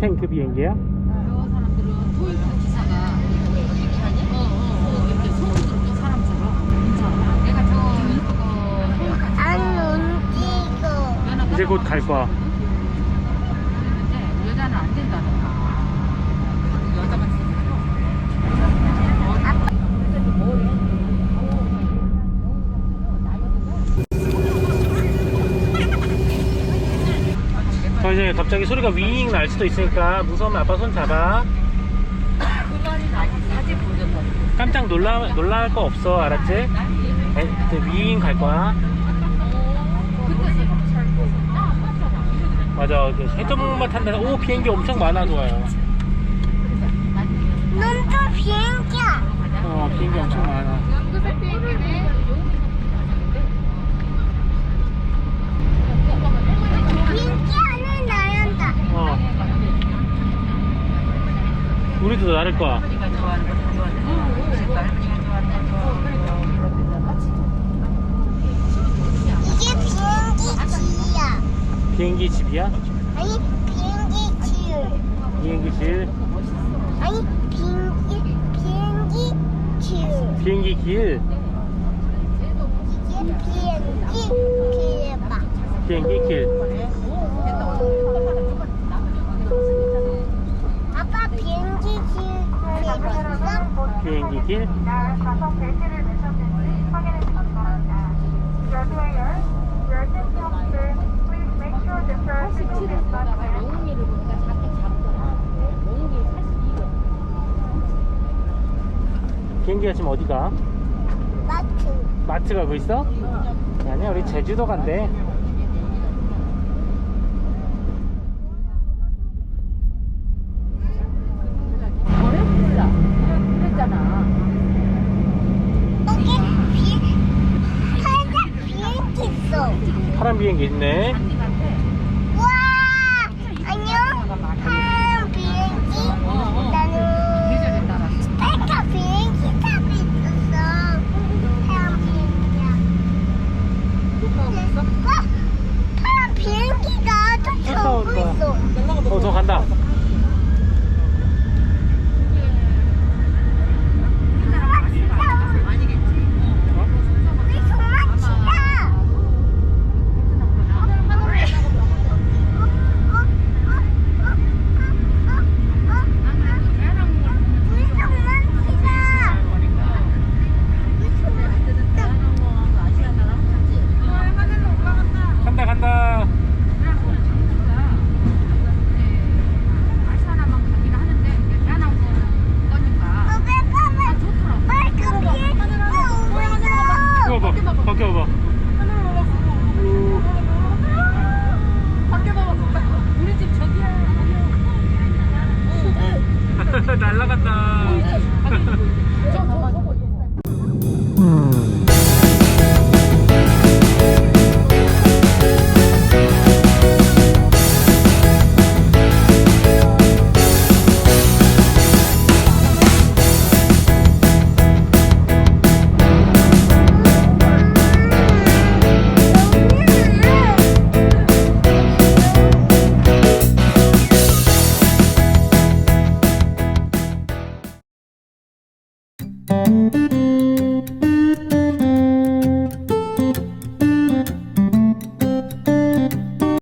비행기야? 저 사람들은 토요타 기사가 어, 어, 어, 이렇게 소문 들었던 사람처럼 진짜 내가 저 그거 토요타 안 움직여. 면허 이제 곧 갈 거야. 그랬는데 여자는 안 된다는 거야. 여자만 저 이제 갑자기 소리가 윙 날 수도 있으니까 무서우면 아빠 손 잡아. 깜짝 놀라 놀랄 거 없어, 알았지? 에, 윙 갈 거야. 맞아, 그 해저목만 탄다. 오 비행기 엄청 많아 좋아요. 눈도 비행기야. 어 비행기 엄청 많아. 비행기 안에 나란다. 어. 우리도 나를 거야. 할머니가 좋아하는 거 좋아하는 거. 할머니가 좋아하는 거 좋아하는 이게 비행기 지야. 비행기 집이야? 아니 비행기 지. 비행기 질. 아니 비행기 비행기 지. 비행기 길. 이게 비행기 길봐. 비행기 길. 웅이 82거. 비행기가 지금 어디 가? 마트. 마트 가고 있어? 아니야, 우리 제주도 간대. 어렵다. 그랬잖아. 여기 비 파란 비행기 있어. 파란 비행기 있네.